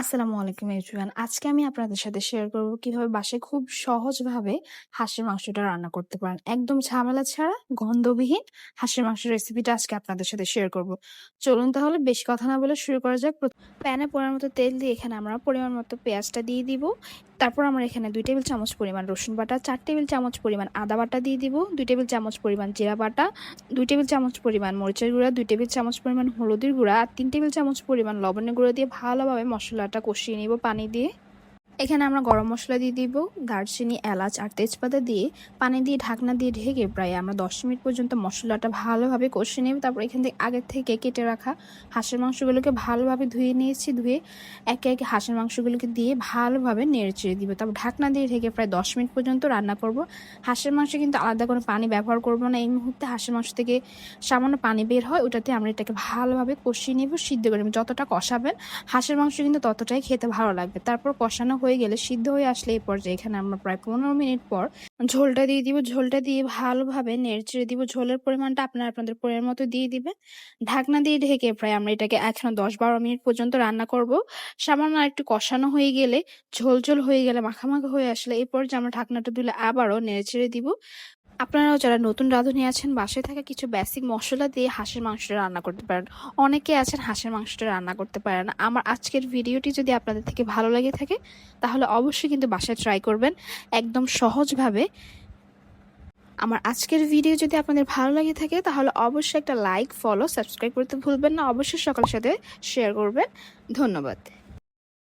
আসসালামু আলাইকুম এভরিওয়ান। আজকে আমি আপনাদের সাথে শেয়ার করব কীভাবে বাসায় খুব সহজভাবে হাঁসের মাংসটা রান্না করতে পারেন। একদম ঝামেলা ছাড়া, গন্ধবিহীন হাঁসের মাংস রেসিপিটা আজকে আপনাদের সাথে শেয়ার করব। চলুন তাহলে বেশি কথা না বলে শুরু করা যাক। প্যানে পড়ার মতো তেল দিয়ে এখানে আমরা পরিমাণ মতো পেঁয়াজটা দিয়ে দিব। তারপর আমরা এখানে দুই টেবিল চামচ পরিমাণ রসুন বাটা, চার টেবিল চামচ পরিমাণ আদা বাটা দিয়ে দিব, দুই টেবিল চামচ পরিমাণ জিরা বাটা, দুই টেবিল চামচ পরিমাণ মরিচের গুঁড়া, দুই টেবিল চামচ পরিমাণ হলুদের গুঁড়া আর তিন টেবিল চামচ পরিমাণ লবণের গুঁড়া দিয়ে ভালোভাবে মশলাটা কষিয়ে নিব পানি দিয়ে। এখানে আমরা গরম মশলা দিয়ে দিব, দারচিনি, এলাচ আর তেজপাতা দিয়ে পানি দিয়ে ঢাকনা দিয়ে ঢেকে প্রায় আমরা দশ মিনিট পর্যন্ত মশলাটা ভালোভাবে কষিয়ে নেব। তারপর এখান থেকে আগের থেকে কেটে রাখা হাঁসের মাংসগুলোকে ভালোভাবে ধুয়ে নিয়েছি, ধুয়ে একে একে হাঁসের মাংসগুলোকে দিয়ে ভালোভাবে নেড়ে চেড়ে দিব। তারপর ঢাকনা দিয়ে ঢেকে প্রায় দশ মিনিট পর্যন্ত রান্না করব। হাঁসের মাংস কিন্তু আলাদা কোনো পানি ব্যবহার করব না। এই মুহূর্তে হাঁসের মাংস থেকে সামান্য পানি বের হয়, ওটাতে আমরা এটাকে ভালোভাবে কষিয়ে নেব, সিদ্ধ করে যতটা কষাবেন হাঁসের মাংস কিন্তু ততটাই খেতে ভালো লাগবে। তারপর কষানো হয়ে গেলে সিদ্ধ হয়ে আসলে এই পর্যায়ে এখানে আমরা প্রায় পনেরো মিনিট পর ঝোলটা দিয়ে দিব। ঝোলটা দিয়ে ভালোভাবে নেড়ে দিব। ঝোলের পরিমাণটা আপনার আপনাদের পরের মতো দিয়ে দিবেন। ঢাকনা দিয়ে ঢেকে প্রায় আমরা এটাকে এখনও দশ বারো মিনিট পর্যন্ত রান্না করব। সামান্য একটু কষানো হয়ে গেলে ঝোল ঝোল হয়ে গেলে, মাখামাখা হয়ে আসলে এই পর্যায়ে আমরা ঢাকনাটা দিলে আবারও নেড়ে ছেড়ে দিব। আপনারাও যারা নতুন রাঁধুনি আছেন, বাসায় থাকা কিছু বেসিক মশলা দিয়ে হাঁসের মাংসটা রান্না করতে পারেন। অনেকে আছেন হাঁসের মাংসটা রান্না করতে পারেন আমার আজকের ভিডিওটি যদি আপনাদের থেকে ভালো লেগে থাকে, তাহলে অবশ্যই কিন্তু বাসায় ট্রাই করবেন। একদম সহজভাবে। আমার আজকের ভিডিও যদি আপনাদের ভালো লাগে থাকে, তাহলে অবশ্যই একটা লাইক ফলো সাবস্ক্রাইব করতে ভুলবেন না। অবশ্যই সকালের সাথে শেয়ার করবেন। ধন্যবাদ।